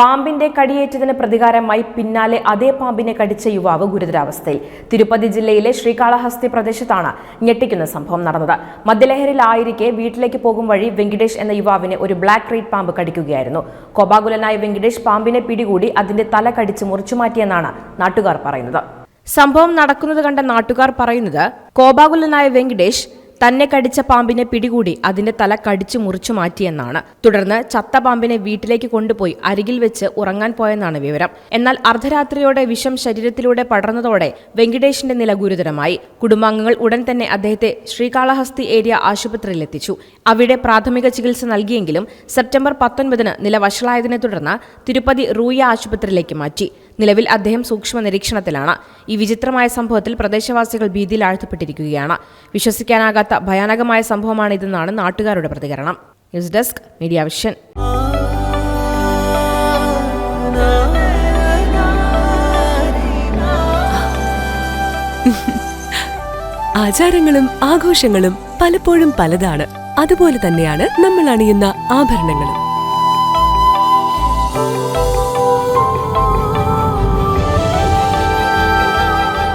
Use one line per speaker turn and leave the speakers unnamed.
പാമ്പിന്റെ കടിയേറ്റതിന് പ്രതികാരമായി പിന്നാലെ അതേ പാമ്പിനെ കടിച്ച യുവാവ് ഗുരുതരാവസ്ഥയിൽ. തിരുപ്പതി ജില്ലയിലെ ശ്രീകാളഹസ്തി പ്രദേശത്താണ് ഞെട്ടിക്കുന്ന സംഭവം നടന്നത്. മദ്യലഹരിയിലായിരിക്കെ വീട്ടിലേക്ക് പോകും വഴി വെങ്കിടേഷ് എന്ന യുവാവിനെ ഒരു ബ്ലാക്ക് റേറ്റ് പാമ്പ് കടിക്കുകയായിരുന്നു. കോപാകുലനായ വെങ്കിടേഷ് പാമ്പിനെ പിടികൂടി അതിന്റെ തല കടിച്ച് മുറിച്ചുമാറ്റിയെന്നാണ് നാട്ടുകാർ പറയുന്നത്. സംഭവം നടക്കുന്നത് കണ്ട നാട്ടുകാർ പറയുന്നത് കോപാകുലനായ വെങ്കിടേഷ് തന്നെ കടിച്ച പാമ്പിനെ പിടികൂടി അതിന്റെ തല കടിച്ചു മുറിച്ചു മാറ്റിയെന്നാണ് തുടർന്ന് ചത്ത പാമ്പിനെ വീട്ടിലേക്ക് കൊണ്ടുപോയി അരികിൽ വെച്ച് ഉറങ്ങാൻ പോയെന്നാണ് വിവരം. എന്നാൽ അർദ്ധരാത്രിയോടെ വിഷം ശരീരത്തിലൂടെ പടർന്നതോടെ വെങ്കിടേഷിന്റെ നില ഗുരുതരമായി. കുടുംബാംഗങ്ങൾ ഉടൻ തന്നെ അദ്ദേഹത്തെ ശ്രീകാളഹസ്തി ഏരിയ ആശുപത്രിയിൽ എത്തിച്ചു. അവിടെ പ്രാഥമിക ചികിത്സ നൽകിയെങ്കിലും സെപ്റ്റംബർ പത്തൊൻപതിന് നില വഷളായതിനെ തുടർന്ന് തിരുപ്പതി റൂയ ആശുപത്രിയിലേക്ക് മാറ്റി. നിലവിൽ അദ്ദേഹം സൂക്ഷ്മ നിരീക്ഷണത്തിലാണ് ഈ വിചിത്രമായ സംഭവത്തിൽ പ്രദേശവാസികൾ ഭീതിയിൽ ആഴ്ത്തപ്പെട്ടിരിക്കുകയാണ്. വിശ്വസിക്കാനാകാത്ത ഭയാനകമായ സംഭവമാണ് ഇതെന്നാണ് നാട്ടുകാരുടെ പ്രതികരണം. News desk media vision.
ആചാരങ്ങളും ആഘോഷങ്ങളും പലപ്പോഴും പലതാണ്. അതുപോലെ തന്നെയാണ് നമ്മൾ അണിയുന്ന ആഭരണങ്ങളും.